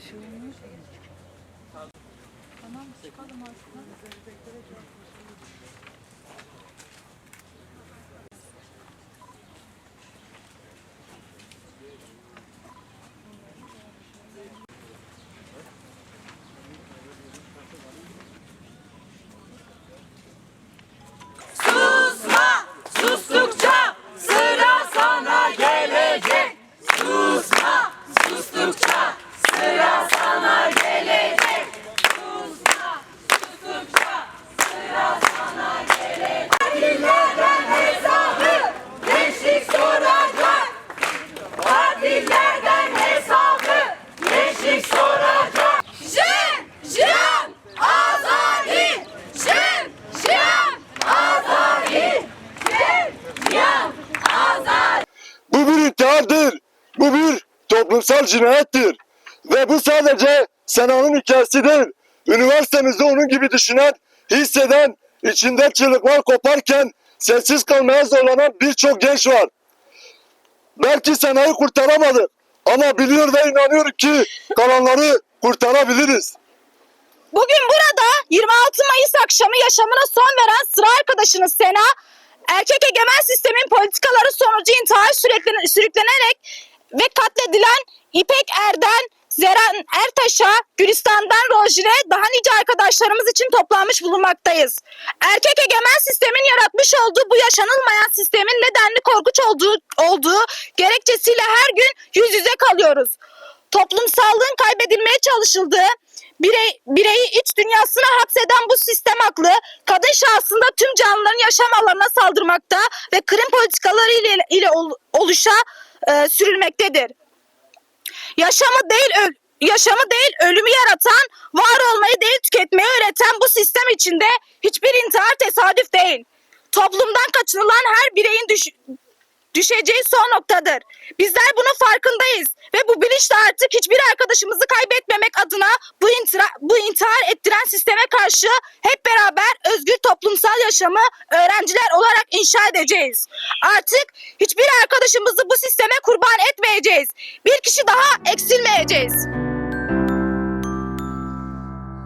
Şey olmuş. Tamam çıkalım aslında. Toplumsal cinayettir. Ve bu sadece Sena'nın hikayesi değil. Üniversitemizde onun gibi düşünen, hisseden, içinde çığlıklar koparken sessiz kalmaya zorlanan birçok genç var. Belki Sena'yı kurtaramadık. Ama biliyor ve inanıyorum ki kalanları kurtarabiliriz. Bugün burada 26 Mayıs akşamı yaşamına son veren sıra arkadaşınız Sena, erkek egemen sistemin politikaları sonucu intihar süreklen- sürüklenerek ve katledilen İpek Erden, Zeren Ertaş'a, Gülistan'dan Rojine daha nice arkadaşlarımız için toplanmış bulunmaktayız. Erkek egemen sistemin yaratmış olduğu bu yaşanılmayan sistemin nedenli korkunç olduğu, olduğu gerekçesiyle her gün yüz yüze kalıyoruz toplumsallığın kaybedilmeye çalışıldığı, birey, bireyi iç dünyasına hapseden bu sistem aklı, kadın şahsında tüm canlıların yaşam alanına saldırmakta ve krim politikaları ile, ile ol- oluşa e, sürülmektedir. Yaşamı değil öl yaşamı değil ölümü yaratan, var olmayı değil tüketmeyi öğreten bu sistem içinde hiçbir intihar tesadüf değil. Toplumdan kaçınılan her bireyin düş düşeceği son noktadır. Bizler bunun farkındayız ve bu bilinçle artık hiçbir arkadaşımızı kaybetmemek adına bu bu intihar ettiren sisteme karşı hep beraber özgür toplumsal yaşamı öğrenciler olarak inşa edeceğiz. Artık hiçbir arkadaşımızı bu sisteme kurban etmeyeceğiz. Bir kişi daha eksilmeyeceğiz.